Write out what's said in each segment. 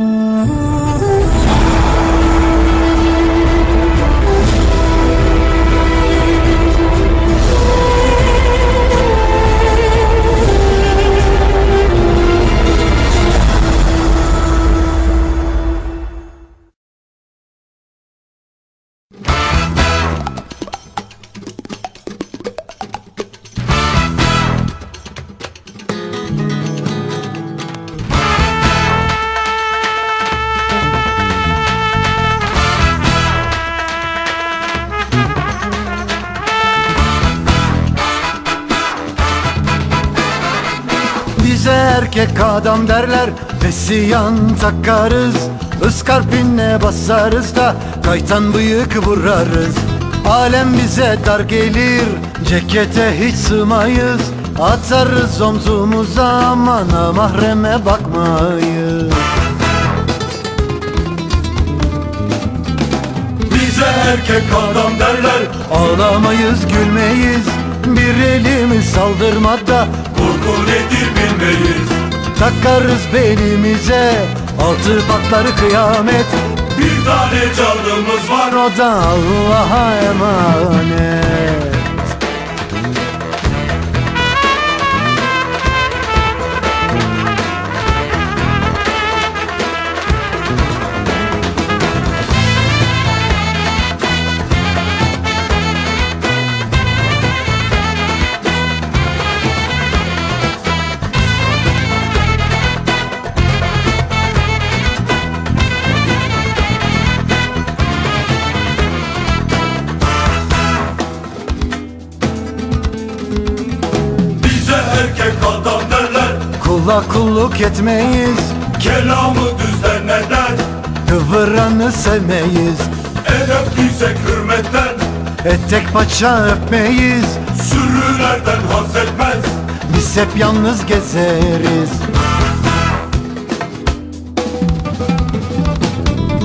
う。Bize erkek adam derler Vesiyan takarız Iskarpinle basarız da Kaytan bıyık vurarız. Alem bize dar gelir Cekete hiç sığmayız. Atarız omzumuza Amana mahreme bakmayız. Bize erkek adam derler Ağlamayız gülmeyiz Bir elimiz saldırmada Korku nedir bilmeyiz Takarız belimize Altı patları kıyamet. Bir tane canımız var. O da Allah'a emanet adam derler Kula kulluk etmeyiz. Kelamı düzenlerler Kıvıranı sevmeyiz. Edeplisek hürmetten. Etek paça öpmeyiz. Sürülerden haz etmez. Biz hep yalnız gezeriz.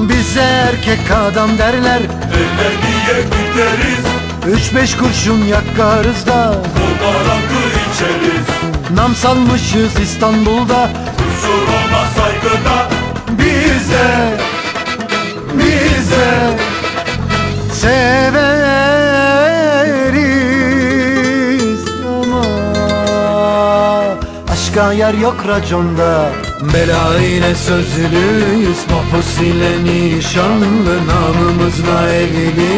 Bize erkek adam derler. Elle niye gideriz. Üç beş kurşun yakarız da Bu rakı içeriz Nam salmışız İstanbul'da. Kusur olmaz saygıda Bize Bize. Severiz ama Aşka yer yok raconda. Bela ile sözlüyüz Mahpus ile nişanlı Namımızla evliyiz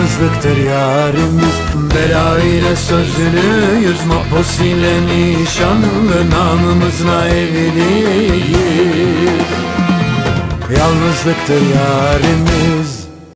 Yalnızlıktır yarimiz Bela ile sözlüyüz Mahpus ile nişanlı Namımızla evliyiz Yalnızlıktır yarimiz